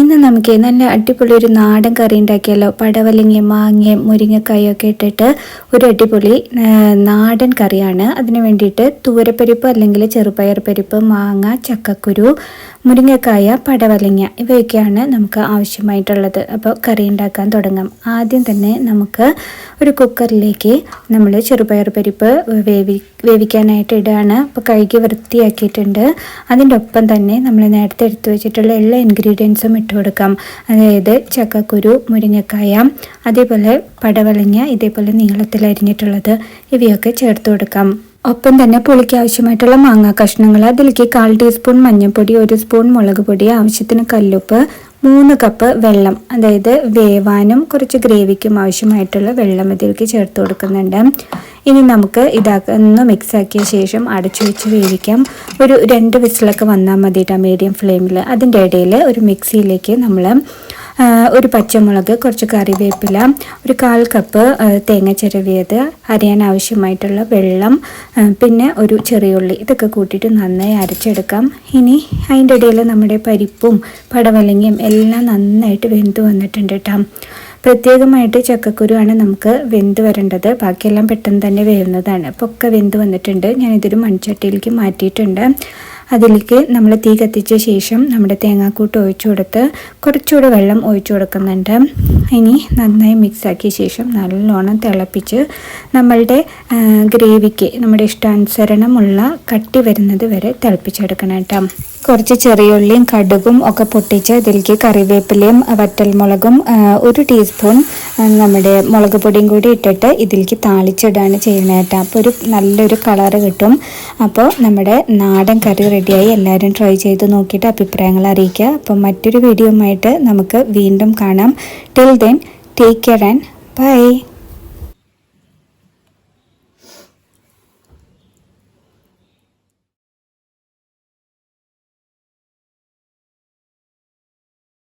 ഇന്ന് നമുക്ക് നല്ല അടിപൊളി ഒരു നാടൻ കറി ഉണ്ടാക്കിയാലോ? പടവലങ്ങയും മാങ്ങയും മുരിങ്ങക്കായും ഒക്കെ ഇട്ടിട്ട് ഒരു അടിപൊളി നാടൻ കറിയാണ്. അതിന് വേണ്ടിയിട്ട് തൂരപ്പരിപ്പ് അല്ലെങ്കിൽ ചെറുപയർ പരിപ്പ് മാങ്ങ ചക്കക്കുരു മുരിങ്ങക്കായ പടവലങ്ങ ഇവയൊക്കെയാണ് നമുക്ക് ആവശ്യമായിട്ടുള്ളത്. അപ്പോൾ കറി ഉണ്ടാക്കാൻ തുടങ്ങാം. ആദ്യം തന്നെ നമുക്ക് ഒരു കുക്കറിലേക്ക് നമ്മൾ ചെറുപയർ പരിപ്പ് വേവി വേവിക്കാനായിട്ട് ഇടുകയാണ് അപ്പോൾ കഴുകി വൃത്തിയാക്കിയിട്ടുണ്ട്. അതിന്റെ ഒപ്പം തന്നെ നമ്മൾ നേരത്തെ എടുത്തു വെച്ചിട്ടുള്ള എല്ലാ ഇൻഗ്രീഡിയൻസും ഇട്ട് കൊടുക്കാം അതായത് ചക്കക്കുരു മുരിങ്ങക്കായ അതേപോലെ പടവലങ്ങ ഇതേപോലെ നീളത്തിൽ അരിഞ്ഞിട്ടുള്ളത് ഇവയൊക്കെ ചേർത്ത് കൊടുക്കാം. ഒപ്പം തന്നെ പുളിക്ക് ആവശ്യമായിട്ടുള്ള മാങ്ങാ കഷ്ണങ്ങൾ. അതിലേക്ക് കാൽ ടീസ്പൂൺ മഞ്ഞൾപ്പൊടി ഒരു സ്പൂൺ മുളക് പൊടി ആവശ്യത്തിന് കല്ലുപ്പ് മൂന്ന് കപ്പ് വെള്ളം അതായത് വേവാനും കുറച്ച് ഗ്രേവിക്കും ആവശ്യമായിട്ടുള്ള വെള്ളം ഇതിലേക്ക് ചേർത്ത് കൊടുക്കുന്നുണ്ട്. ഇനി നമുക്ക് ഇതാക്ക ഒന്ന് മിക്സ് ആക്കിയ ശേഷം അടച്ചു വെച്ച് വേവിക്കാം. ഒരു രണ്ട് വിസിലൊക്കെ വന്നാൽ മതി മീഡിയം ഫ്ലെയിമിൽ അതിന്റെ ഇടയിൽ ഒരു മിക്സിയിലേക്ക് നമ്മൾ ഒരു പച്ചമുളക് കുറച്ച് കറിവേപ്പില ഒരു കാൽ കപ്പ് തേങ്ങ ചിരവിയത് അരിയാൻ ആവശ്യമായിട്ടുള്ള വെള്ളം പിന്നെ ഒരു ചെറിയുള്ളി ഇതൊക്കെ കൂട്ടിയിട്ട് നന്നായി അരച്ചെടുക്കാം. ഇനി അതിന്റെ ഇടയിൽ നമ്മുടെ പരിപ്പും പടവലങ്ങയും എല്ലാം നന്നായിട്ട് വെന്ത് വന്നിട്ടുണ്ട് കേട്ടോ പ്രത്യേകമായിട്ട് ചക്കക്കുരുവാണ് നമുക്ക് വെന്ത് വരേണ്ടത്. ബാക്കിയെല്ലാം പെട്ടെന്ന് തന്നെ വേവുന്നതാണ്. അപ്പോൾ ഒക്കെ വെന്ത് വന്നിട്ടുണ്ട്. ഞാനിതൊരു മൺചട്ടിയിലേക്ക് മാറ്റിയിട്ടുണ്ട്. അതിലേക്ക് നമ്മൾ തീ കത്തിച്ച ശേഷം നമ്മുടെ തേങ്ങാക്കൂട്ട് ഒഴിച്ചു കൊടുത്ത് കുറച്ചുകൂടെ വെള്ളം ഒഴിച്ചു കൊടുക്കുന്നുണ്ട്. ഇനി നന്നായി മിക്സ് ആക്കിയ ശേഷം നല്ലോണം തിളപ്പിച്ച് നമ്മളുടെ ഗ്രേവിക്ക് നമ്മുടെ ഇഷ്ടാനുസരണമുള്ള കട്ടി വരുന്നത് വരെ തിളപ്പിച്ചെടുക്കണം കേട്ടോ. കുറച്ച് ചെറിയുള്ളിയും കടുകും ഒക്കെ പൊട്ടിച്ച് ഇതിലേക്ക് കറിവേപ്പിലയും വറ്റൽമുളകും ഒരു ടീസ്പൂൺ നമ്മുടെ മുളക് പൊടിയും കൂടി ഇട്ടിട്ട് ഇതിലേക്ക് താളിച്ചിടാണ് ചെയ്യുന്നത് അപ്പോൾ ഒരു നല്ലൊരു കളറ് കിട്ടും. അപ്പോൾ നമ്മുടെ നാടൻ കറി റെഡിയായി എല്ലാവരും ട്രൈ ചെയ്ത് നോക്കിയിട്ട് അഭിപ്രായങ്ങൾ അറിയിക്കുക. അപ്പോൾ മറ്റൊരു വീഡിയോയുമായിട്ട് നമുക്ക് വീണ്ടും കാണാം. Till then take care and bye